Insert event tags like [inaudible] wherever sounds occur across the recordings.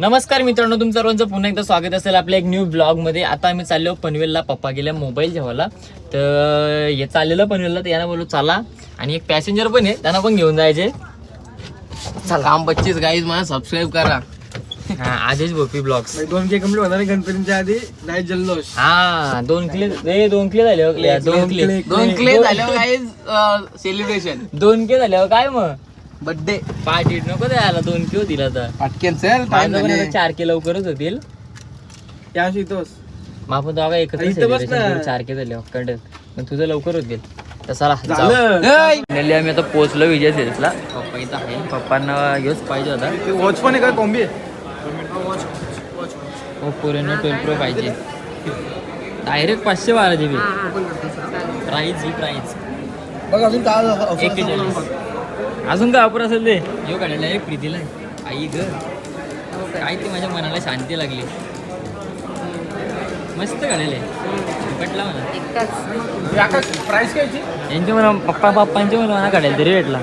नमस्कार मित्रांनो तुमचं सर्वांचं पुन्हा एकदा स्वागत असेल आपल्या एक न्यू ब्लॉगमध्ये. आता आम्ही चाललो पनवेलला. पप्पा गेल्या मोबाईल जेवायला तर हे चाललेलं पनवेलला. तर यांना बोललो चला. आणि एक पॅसेंजर पण आहे. त्यांना पण घेऊन जायचे. चला काम बच्चीस गाईज मला सबस्क्राईब करा. हा आदेश भोपी ब्लॉग्स दोन के कंप्लीट होणार आहे गणपतीच्या आधी. नाही जल्लोष. हा दोन क्ले रे दोन क्ले झाले हो, दोन क्ले दोन क्ले गाईज सेलिब्रेशन दोन क्ले झाल्यावर काय मग? बर्थडे पार्टी नको द्यायला दोन क्ले होतील आता पटकेन चल माझं पण आता चार के लवकरच होतील. या शितोस मग आपण दोघा एकत्र इथं बस celebration ना. करू, चार के झाले कडक पण तुझं लवकर होतील. तर चला जाऊ. झालं. फायनली आम्ही आता पोहोचलो विजय सिल्सला. पप्पा इथं आहे. पप्पांना योच पाहिजे होता. वॉच पण आहे का? कॉम्बी आहे. ओप्पो रेनो ट्वेल्व प्रो पाहिजे. डायरेक्ट पाचशे बारा जी बी. प्राईज ही. प्राईज बघ अजून काय एक्केचाळीस अजून काय वापर असेल ते? यो काढायला डायरेक्ट प्रीतीला आई ग. काय ते माझ्या मनाला शांती लागली. मस्त काढायला पटला मला. प्राइस काय यांच्या मला पप्पा पप्पांच्या मला मला काढायला तरी भेटला.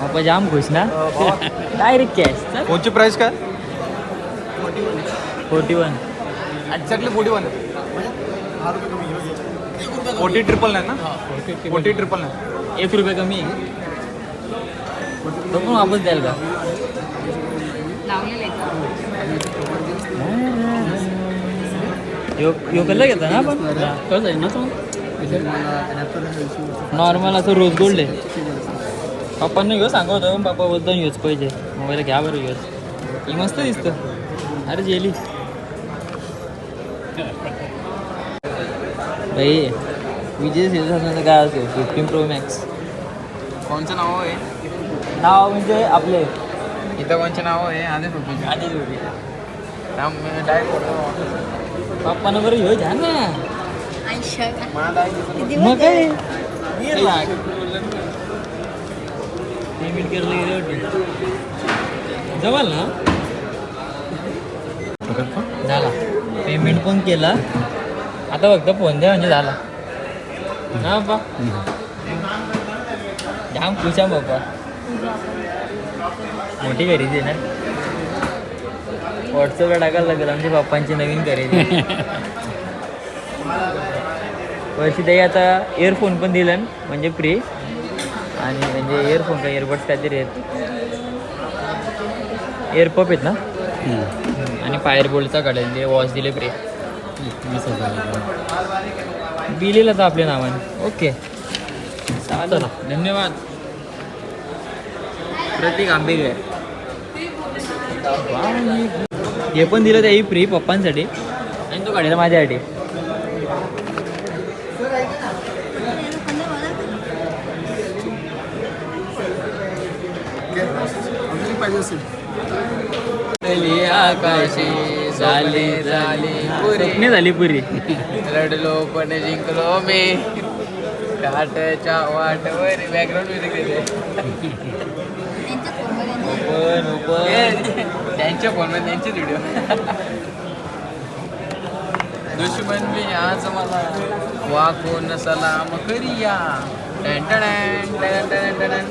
पप्पा जाम खुश ना? [laughs] डायरेक्ट कॅश चल. फोनची प्राइस काय? Forty one exactly forty one forty triple नाही ना फोर्टी ट्रिपल नाही एक रुपये कमी आहे. तो पण वापस द्याल का? यो यो कल्ला घेता ना आपण? कसं आहे ना तो. नॉर्मल असं रोज गोल्ड आहे. पप्पांना घेऊ सांगत होतं पण पप्पा बोलतो यूज पाहिजे. मोबाईल घ्या बरं यूज ही मस्त दिसतं. अरे जेली भाई विजय सेल्सचं काय असतो फिफ्टीन प्रो मॅक्स कोणचं नाव आहे? नाव म्हणजे आपले. इथं कोणचे नाव आहे? आधीच होते आधीच होते डायरेक्ट पप्पानं बरं घेऊ घ्या ना. आयुष्य का? मग काय? पेमेंट केलं गेले वाटतं. जवळ ना? झाला. पेमेंट पण केला? आता फक्त फोन द्या म्हणजे झाला. ना बा जाम खुश आहे बाबा मोठी खरेदी ना? व्हॉट्सअपला टाकायला लागेल आमच्या पप्पांची नवीन खरेदी. वर्षी ते आता इयरफोन पण दिलं म्हणजे फ्री आणि म्हणजे इयरफोन का इयरबड्स काहीतरी आहेत. इयरपप आहेत ना? आणि फायर बोल्टचा काढेल ते वॉच दिले फ्री बिलीला तर आपल्या नावाने. ओके. चालेल. धन्यवाद. प्रतीक आंबेकर हे पण दिलं त्याही फ्री पप्पांसाठी. आणि तो काढेल माझ्यासाठी. आकाशी झाली झाली पुरी. झाली पुरी? रडलो पण जिंकलो मी. काटच्या वाटवर बॅकग्राऊंड म्युझिक ओपन त्यांच्या फोनमध्ये त्यांचेच व्हिडिओ दुश्मन मी आज मला वाकून सलाम करिया. टन टन टन टन टन टन.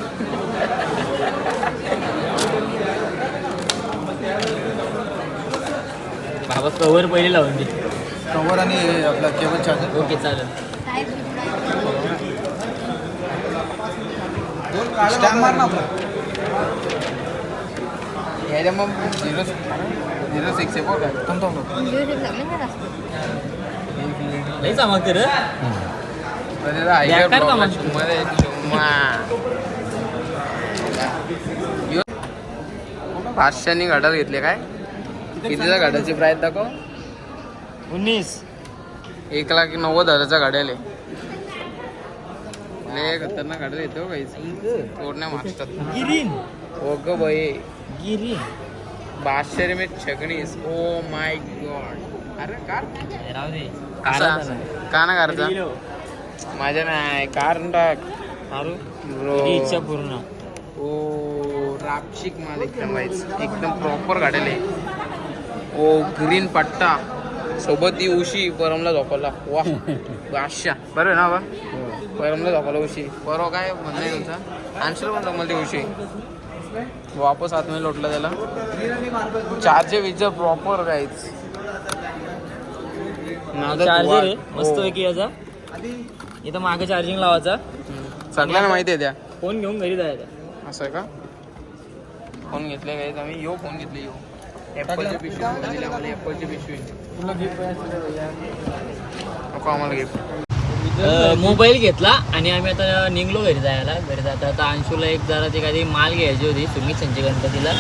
बाबा कवर पहिले लावून दे. कवर आणि आपला केबल चार्जर ओके चालेल. स्टॅम्प मार ना आपला. यायला मग झिरो झिरो सिक्स आहे बघ. थांब थांब. लई घेतले काय? कितीचा घड्याची प्राईस दाखव? उन्नीस. एक लाख नव्वद हजारचा घड्याल आहे लय खतरनाक घड्याल येतो काहीच तोडण्या मागतात. गिरीन. हो ग बाई. गिरीन. बादशे रुपये छगणीस ओ माय गॉड. अरे कार? राहू दे. का ना कारचा? माझ्या नाही कार टाक. मारू. ही इच्छा पूर्ण. ओ रापशिक माल एकदम वाईज एकदम प्रॉपर गाड्याला. ओ ग्रीन पट्टा. सोबत ती उशी परमला झोपला वा बादशा [laughs] बरोबर ना बा? परमला दाखवला उशी. परवा काय म्हणणं आहे तुमचा? आन्सर पण जमल ते उशी. वापस आतमध्ये लोटला त्याला. चार्जर विचार प्रॉपर काहीच चार्जर आहे. मस्त पैकी याचा. इथं मागे चार्जिंग लावायचा. सगळ्यांना माहिती आहे त्या. फोन घेऊन घरी जायचा. असं आहे का? फोन घेतले काही आम्ही. यो फोन घेतले यो. ॲपलची पिशवी आणलेली आम्हाला ॲपलची पिशवी नको आम्हाला गिफ्ट मोबाईल घेतला आणि आम्ही आता निघलो घरी जायला. घरी जाता आता अंशूला एक जरा ती काही माल घ्यायची होती सुमित संजय गणपतीला.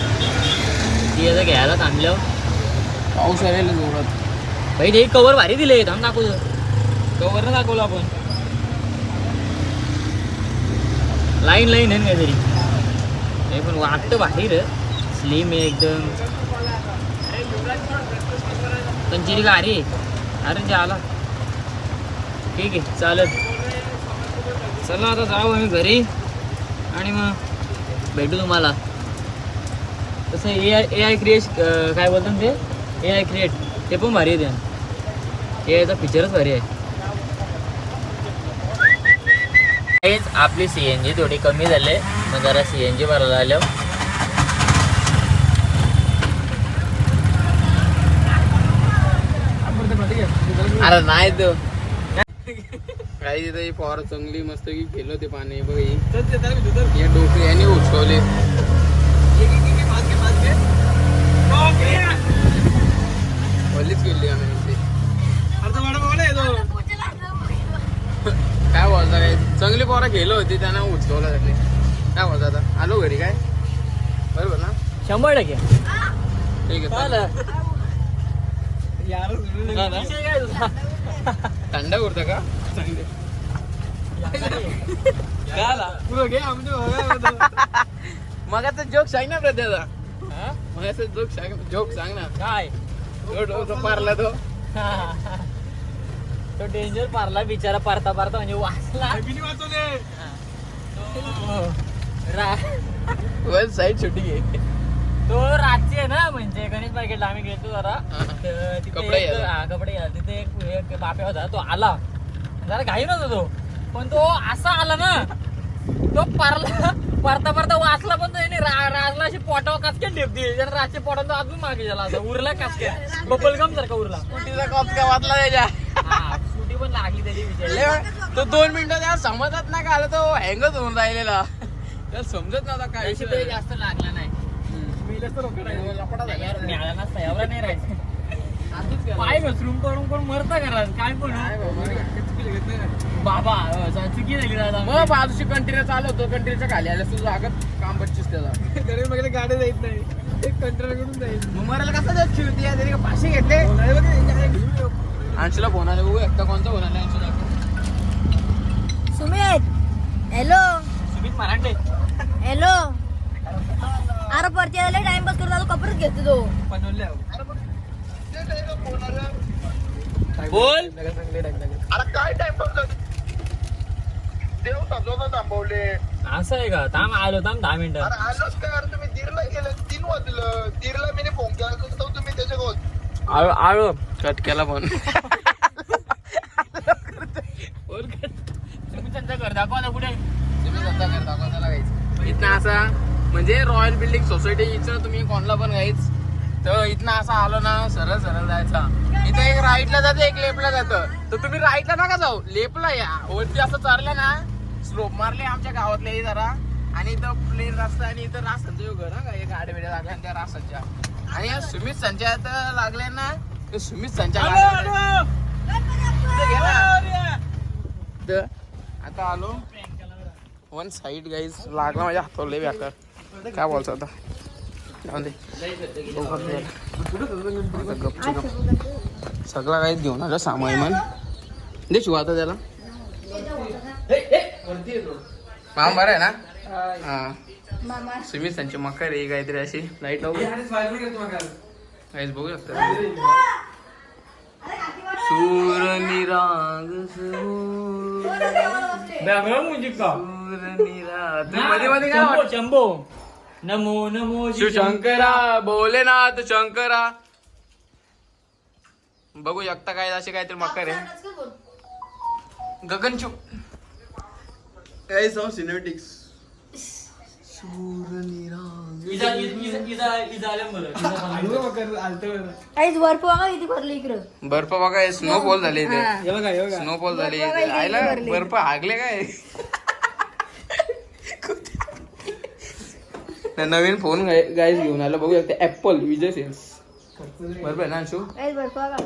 ती आता घ्यायला थांबल्यावर. पाऊस आलेला जोरात. भाई ते कवर भारी दिले थांब दाखवतो कवर ना दाखवलं आपण. लाईन लाईन आहे ना काहीतरी. हे पण वाटतं भारी रे. स्लिम आहे एकदम. पंचिरी गाडी अरे ते आला ठीक आहे चालत. चला आता जाऊ आम्ही घरी. आणि मग भेटू तुम्हाला. तसं A I A I create काय बोलतो ते? ए आय क्रिएट ते पण भारी आहे ते ए आयचा फीचरच भारी आहे. आपली सी एन जी थोडी कमी झाली मग जरा सी एन जी भरायला आलं. अरे नाही तो. काही तिथं फॉर चांगली मस्त की गेलो ते पाणी बघ ही. हे डोके याने उचकवले वल्लीच गेली आम्ही. काय बोलता काय चांगली पोरं गेलो होती त्यांना उचकवलं त्याने. काय बोलता आता? आलो घरी काय? बरोबर ना? शंभर टक्के. ठीक आहे चल. थंड उरतं का मग आता जोक सांग ना प्रत्याचा हा? मग असं जोक सांग जोक सांग ना काय पारला तो तो डेंजर पारला बिचारा पारता पारता म्हणजे वाचला साईड छोटी घे तो रातची आहे ना म्हणजे गणेश मार्केटला आम्ही गेलो जरा. तर तिथे कपडे एक- घ्यायला. हा, कपडे घ्यायला तिथे एक एक बाप्या होता तो आला. जरा घाई नव्हता तो. पण तो असा आला ना तो पारला परता परता वाचला पण त्याने राजला अशी पोटावर काचक्यात ठेपती. त्याने राजच्या पोटात तो अजून मागे गेला असा उरला काचक्यात बबलगम सारखा उरला. स्कूटीचा कॉप का वाचला त्याच्या. हा, सुटी पण लागली त्याची बिचारी. लय- तो दोन मिनिटं त्या समजत ना का आला तो हँगच होऊन राहिलेला. त्याला समजत नव्हता काय नशीब विषय ते जास्त लागला नाही. मिळाला नसता एवढा नाही राहायचं पाय घसरून करून कोण मरता करा काय पण बाबा चुकी झाली दादा मग बाजूशी कंटिन्यू चालू होतो कंटिन्यूच्या खाली आल्या तुझं जागत काम बच्चीस त्याला नाही एक जाईल मग मरायला कसं जात शिवती आहे तरी का पाचशे घेतले अंशूला फोन आले बघू एकटा कोणता फोन आला अंशूला सुमित हॅलो सुमित मराठे. हॅलो अरे परती आले टाइमपास करतो आता कपडेच घेतो तो बोल. अरे काय टाइम देव समजवता थांबवले. असं आहे का? थांब आलो थांब दहा मिनिटं. अरे आलोच काय अरे तुम्ही दीरला गेलं तीन वाजलं. दीरला मी फोन केला तर तुम्ही त्याच्या आळू आळू कट केला फोन तुम्ही त्यांचा घर दाखवा ना कुठे इथनं असा. म्हणजे रॉयल बिल्डिंग सोसायटी इथं तुम्ही कोणला पण गाईच तर इथनं असं आलो ना सरळ सरळ जायचा. इथं एक राईटला जातं एक लेफ्टला जातं. तर तुम्ही राईटला नका जाऊ लेफ्टला या. वरती असं चाललं ना स्लोप मारले आमच्या गावातले जरा. आणि इथं प्लेन रस्ता आणि इथं रास्तांचं योग ना का? एक बिड्या लागल्या त्या रास्ताच्या आणि या सुमित संचयात लागले ना ते सुमित संच्या. तर आता आलो. वन साईड गाईज लागला माझ्या हातावर लय बेकार काय बोलतो आता? जाऊ दे. बघू आता गपची गप सगळा काहीच घेऊन आलं सामान दे शिव आता त्याला. माम बरं आहे ना? हा. सुमित त्यांची मकर आहे काहीतरी अशी. लाइट लावू? काहीच बघू शकता सूर निराग सूर सूर निरागमध्ये मध्ये काय वाटतं? नमो नमो शिवशंकरा भोलेनाथ शंकरा. बघू शकता काय असे काहीतरी मकर आहे. गगनचू. सिनेमॅटिक्स काहीच [laughs] बर्फ बघा किती भरली इकडं. बर्फ बघा स्नोफॉल झाले इथे. हा. हे बघा हे बघा. स्नोफॉल झाले आयला. बर्फ हागले काय? [laughs] [laughs] न- नवीन फोन गाईज घेऊन आलो. बघू शकते ऍपल विजय सेल्स बरोबर आहे ना अंशू? काहीच बर्फ बघा.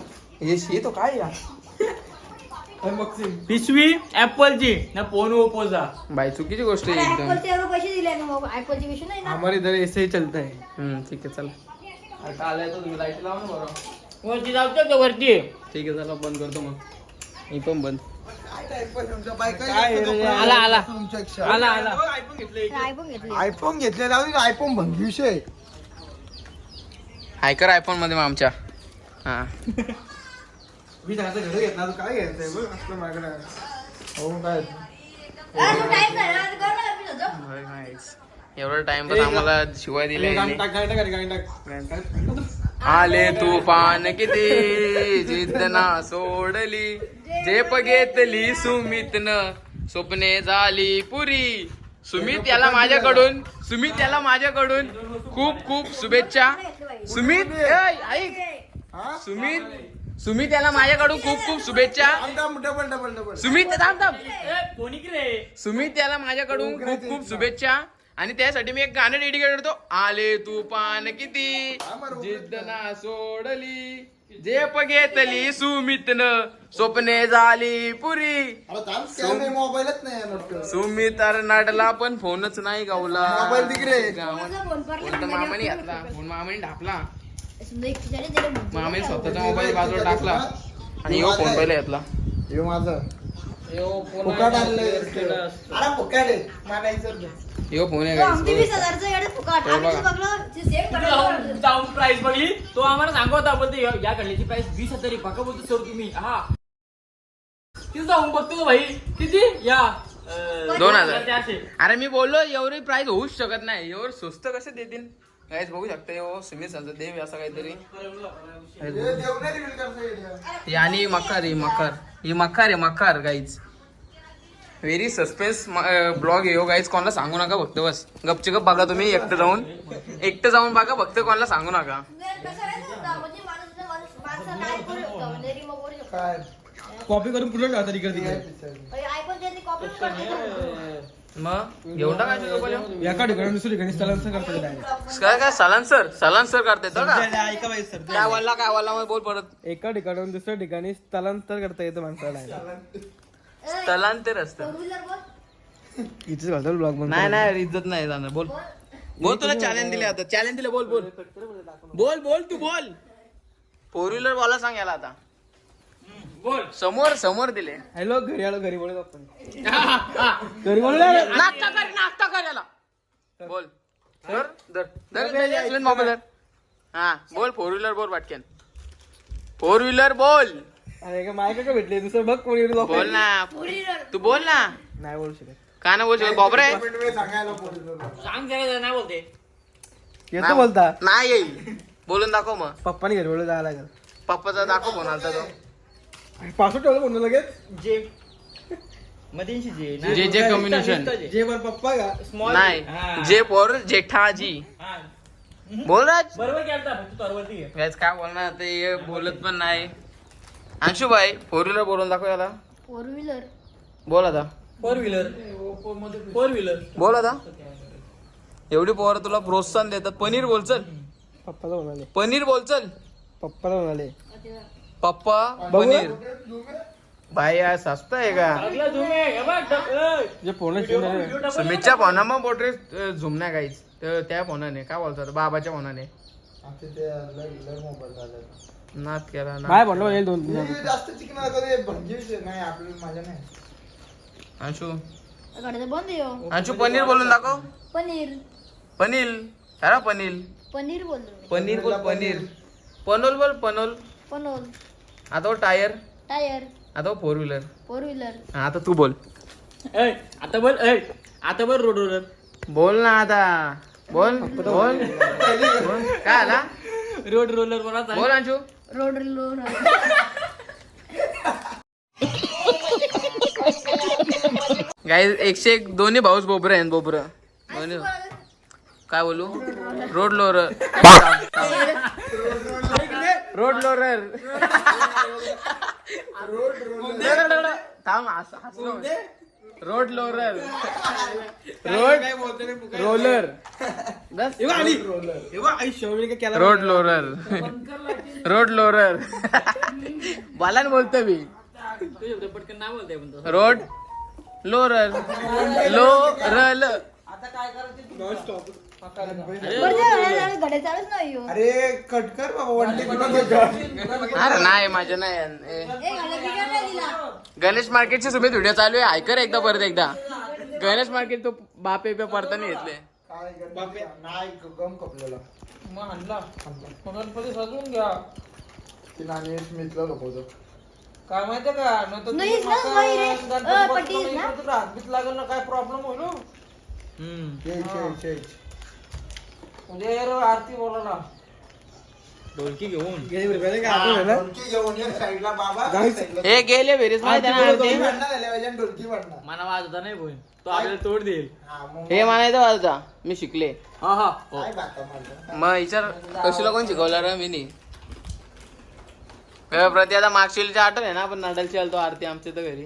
हे हे तो काय या पिशवी ऍपलची ना फोन ओप्पोचा. बाई चुकीची गोष्ट आहे एकदम. ऍपलचे एवढे पैसे दिले ना मग ऍपलची विषय नाही ना? हमारे इधर ऐसे ही चलता है हम्म, ठीक आहे चला. आता आलाय तर तुम्ही लाइट लावा ना बरं. वरती जाऊ का वरती. ठीक आहे चला बंद करतो मग. मी पण बंद. आला आला. आला आला. आयफोन घेतले आयफोन घेतले. आयफोन भंगी विषय हायकर आयफोनमध्ये मग आमच्या. हा. मी त्याचं घर घेतला तर काय घ्यायचंय बघ असलं माझ्याकडे हो काय? एवढा टाइम पण आम्हाला शिवाय दिले टाक. आले तुफान किती? जिद्द ना सोडली. झेप घेतली सुमितन. स्वप्ने झाली पुरी. सुमित याला माझ्याकडून सुमित याला माझ्याकडून खूप खूप शुभेच्छा. सुमित ऐक. सुमित सुमित याला माझ्याकडून खूप खूप शुभेच्छा. डबल डबल डबल सुमित थांब थांब. सुमित याला माझ्याकडून खूप खूप शुभेच्छा. आणि त्यासाठी मी एक गाणं डेडिकेट करतो. आले तू पान किती जिद्द ना सोडली. झेप घेतली सुमितन. स्वप्ने झाली पुरी. मोबाईलच नाही सुमित नाटला पण फोनच नाही गावला. मोबाईल तिकडे. फोन मामाने घातला? फोन मामाने ढापला. मामाने स्वतःचा मोबाईल बाजूला टाकला. आणि यो फोन पहिले घेतला. हे माझं. फुकाट आणलंय. अरे फुकाट आहे. मागायचं यो फोन आहे आमची guys. वीस हजारचं येडे फुकाट. हे आम्ही बघा. बघलं ते सेम जाऊन पडलं जाऊन प्राइस बघली तो आम्हाला सांगत होता बोलते या या घडल्याची प्राइस वीस हजार आहे बघा बोलतो सर तुम्ही हा. तिथं जाऊन बघतो का भाई? किती? या. अं, दोन हजार. चारशे. अरे मी बोललो एवढी प्राइस होऊच शकत नाही. एवढं स्वस्त कसे देतील? काहीच बघू शकता हो सुमित सांगतो देव असं काहीतरी. ही आणि मकार ही मकार ही मकार आहे मकार गाईज व्हेरी सस्पेन्स ब्लॉग आहे हो गाईज कोणाला सांगू नका फक्त बस. गपचे गप बघा तुम्ही एकटं जाऊन. एकटं जाऊन बघा फक्त कोणाला सांगू नका. कॉपी करून पुढे जातात इकडे तिकडे? आयफोन त्यांनी कॉपी करते मग? घेऊन टाकायचं. एका ठिकाणी दुसऱ्या ठिकाणी स्थलांतर करतात. काय काय? सलांसर सलांसर करते तर का? ऐका बाई सर. काय वाला काय वाला मग बोल परत. एका ठिकाणाहून दुसऱ्या ठिकाणी स्थलांतर करता येतं माणसाला. स्थलांतर असतं. बोल इथेच घालतो ब्लॉग नाही नाही इज्जत नाही जाणार. बोल. बोल तुला चॅलेंज दिले आता. चॅलेंज दिले बोल बोल. बोल बोल तू बोल. फोर व्हीलर वाला सांग याला आता. बोल समोर समोर दिले. हॅलो घरी आलो घरी बोलत आपण [laughs] घरी बोललो? नाश्ता कर नाश्ता कर याला. बोल. धर धर. धर मोबाईल धर हा बोल फोर व्हीलर बोल वाटक्यान फोर व्हीलर बोल. अरे का मायका का भेटले? दुसरं बघ कोणी लोक बोल ना. तू बोल ना. नाही बोलू शकत. का ना बोल शकत? बापरे. सांग जरा नाही बोलते. येतो बोलता. नाही येईल. बोलून दाखव मग. पप्पानी घरी बोलू जायला लागेल पप्पाचा दाखव फोन आलता तो. पासवर्ड ठेवलं म्हणून लगेच? जे मधींशी जे जे जे कम्युनिकेशन जे. बर पप्पा का? स्मॉल नाही. जे. पोर जेठाजी बोल राज बरोबर केलता फक्त तरवरती घे. गाईज काय बोलणार ते बोलत पण नाही. अंशू भाई फोर व्हीलर बोलून दाखव याला. फोर व्हीलर बोल आता. फोर व्हीलर फोर व्हीलर बोल आता. एवढी पोरं तुला प्रोत्साहन देतात. पनीर बोल चल. पप्पाला म्हणाले. पनीर बोल चल. पप्पाला म्हणाले. पप्पा. पनीर. भाई यार सस्ता आहे का? हे सुमितच्या फोना मग पोट्रे झुमण्या गाईच त्या फोनाने. काय बोलतात? बाबाच्या फोनाने. आता ते लय लय मोबाईल झाले. नात केला ना काय म्हणलं येईल दोन तीन जास्त चिकन कधी नाही आपल्याला माझ्या नाही. अंशू. बंद येऊ अंशू पनीर बोलून दाखव. पनीर. पनीर. खरा पनीर. पनीर बोललो मी. पनीर बोल पनीर. पनोल बोल पनोल. पनोल. आता टायर. टायर. आता फोर व्हीलर. Four wheeler. आता तू बोल. ए, आता बोल ए, आता बोल रोड रोलर बोल ना आता. बोल बोल. बोल. काय आला? रोड रोलर मला सांग बोल अंशू. रोड रोड गाईज एकशे एक दोन्ही भाऊच बोबर आहेत बोबर. दोन्ही काय बोलू? रोड लोरर रोड लोरर थांब हस- हसू नको. रोड लोरर रोड काय बोलतो रे फुकट? रोलर काय केला रोड लोरर रोड लोरर बालान बोलतो मी. तुझ्या पटकन नाही बोलते पण तो रोड लोरर लोरल नॉन नाही ह्यो. अरे कट कर बाबा अरे नाही माझ्या नाही ए, घड्या बिघड नाही दिला. गणेश मार्केटचे तुम्ही व्हिडिओ चालू आहे ऐकर एकदा परत एकदा. गणेश मार्केट तो बापे पे घेतले. नाही गम कपलेला मग आणला. गणपती सजवून घ्या. ती नाणी स्मिथला लपवतो काय माहितीये का? नंतर नाही रे. अ, पट्टीस ना? हातबीत लागेल ना काय प्रॉब्लेम होईल हो? उद्या आरती बोलायला ढोलकी घेऊन. हे गेले बेरीज माहिती आहे ना आरती? ढोलकी म्हणणार मला वाजता नाही बोल तो आपल्याला तोड देईल. हे म्हणायचं वाजता मी शिकले. हा हा? मग विचार कशीला कोण शिकवला रे मी नाही प्रति आता मागशीलच्या आठवण आहे ना आपण नाडलची आलतो आरती आमच्या तर घरी.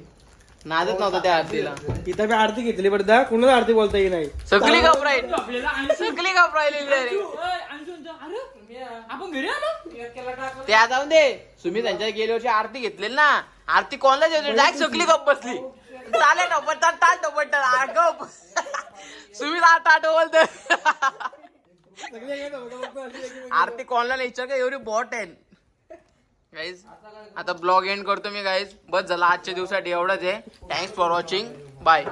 नादच नव्हतं त्या आरतीला. इथं मी आरती घेतली बरं दा कुणाला आरती बोलता येईल नाही सगळी आणि- सगळी घाबरायली रे ओय, अंशू, अरे आपण घरी आलो? ते आता जाऊन दे. सुमी त्यांच्या गेल्या वर्षी आरती घेतलेली ना. आरती कोणाला जेवली डायरेक्ट सगळी गप बसली. चाले टपट टाळ टपट टाळ गप. सुमी आठ आठ बोलत आरती कोणाला नाही विचार का एवढी बॉट आहे. गाईज आता ब्लॉग एंड करतो मी गाईज बस झाला आजच्या दिवसासाठी एवढंच आहे. Thanks for watching bye